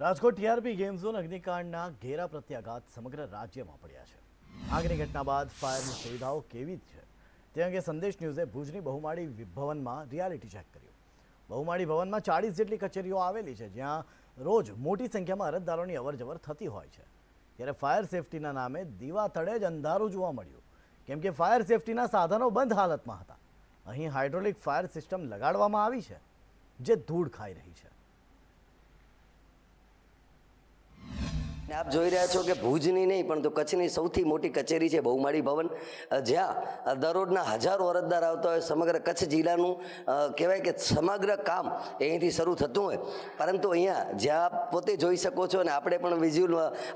Rajkot TRP game zone અગ્નિકાંડના ઘેરા પ્રત્યાઘાત સમગ્ર રાજ્યમાં પડ્યા છે. આગની ઘટના બાદ ફાયરની સુવિધાઓ કેવી છે? તે અંગે સંદેશ ન્યૂઝે ભુજની બહુમાળી ભવનમાં રિયાલિટી ચેક કર્યું. બહુમાળી ભવનમાં ચાળીસ જેટલી કચેરીઓ આવેલી છે, જ્યાં રોજ મોટી સંખ્યામાં અરજદારોની અવરજવર થતી હોય છે. ત્યારે ફાયર સેફટીના નામે દીવા તળે જ અંધારું જોવા મળ્યું. કેમ કે ફાયર સેફટીના સાધનો બંધ હાલતમાં હતા. અહીં હાઇડ્રોલિક ફાયર સિસ્ટમ લગાડવામાં આવી છે, જે ધૂળ ખાઈ રહી છે. આપ જોઈ રહ્યા છો કે ભુજની નહીં, પણ તો કચ્છની સૌથી મોટી કચેરી છે બહુમાળી ભવન. જ્યાં દરરોજના હજારો અરજદાર આવતા હોય, સમગ્ર કચ્છ જિલ્લાનું કહેવાય કે સમગ્ર કામ અહીંથી શરૂ થતું હોય. પરંતુ અહીંયા જ્યાં આપ પોતે જોઈ શકો છો અને આપણે પણ વિઝ્યુઅલ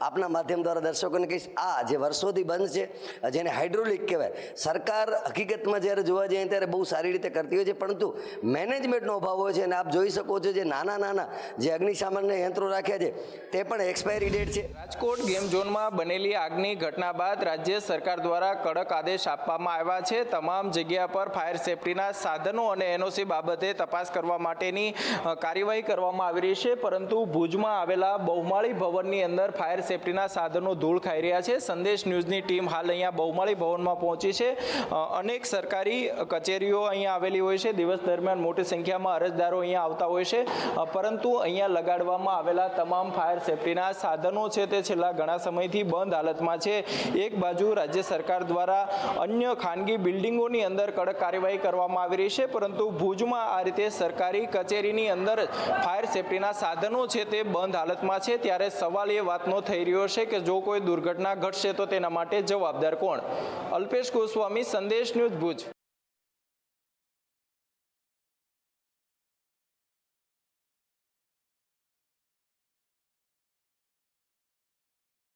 આપના માધ્યમ દ્વારા દર્શકોને કહીશ, આ જે વર્ષોથી બંધ છે જેને હાઇડ્રોલિક કહેવાય, સરકાર હકીકતમાં જ્યારે જોવા જઈએ ત્યારે બહુ સારી રીતે કરતી હોય છે, પરંતુ મેનેજમેન્ટનો અભાવ હોય છે અને આપ જોઈ શકો છો જે નાના નાના જે અગ્નિશામનના યંત્રો રાખ્યા છે, તે પણ એક્સપાયરી ડેટ છે. રાજકોટ ગેમ ઝોનમાં બનેલી આગની ઘટના બાદ રાજ્ય સરકાર દ્વારા કડક આદેશ આપવામાં આવ્યા છે. તમામ જગ્યા પર ફાયર સેફટીના સાધનો અને એનઓસી બાબતે તપાસ કરવા માટેની કાર્યવાહી કરવામાં આવી રહી છે. પરંતુ ભુજમાં આવેલા બહુમાળી ભવનની અંદર ફાયર સેફટીના સાધનો ધૂળ ખાઈ રહ્યા છે. સંદેશ ન્યૂઝની ટીમ હાલ અહીંયા બહુમાળી ભવનમાં પહોંચી છે. અનેક સરકારી કચેરીઓ અહીંયા આવેલી હોય છે. દિવસ દરમિયાન મોટી સંખ્યામાં અરજદારો અહીંયા આવતા હોય છે. પરંતુ અહીંયા લગાડવામાં આવેલા તમામ ફાયર સેફટીના સાધનો છે તે છેલ્લા ઘણા સમયથી બંધ હાલતમાં છે. એક બાજુ રાજ્ય સરકાર દ્વારા અન્ય ખાનગી બિલ્ડિંગોની અંદર કડક કાર્યવાહી કરવામાં આવી રહી છે, પરંતુ ભુજમાં આ રીતે સરકારી કચેરીની અંદર ફાયર સેફટીના સાધનો છે તે બંધ હાલતમાં છે. ત્યારે સવાલ એ વાતનો થઈ રહ્યો છે કે જો કોઈ દુર્ઘટના ઘટશે તો તેના માટે જવાબદાર કોણ? અલ્પેશ ગોસ્વામી, સંદેશ ન્યૂઝ ભુજ.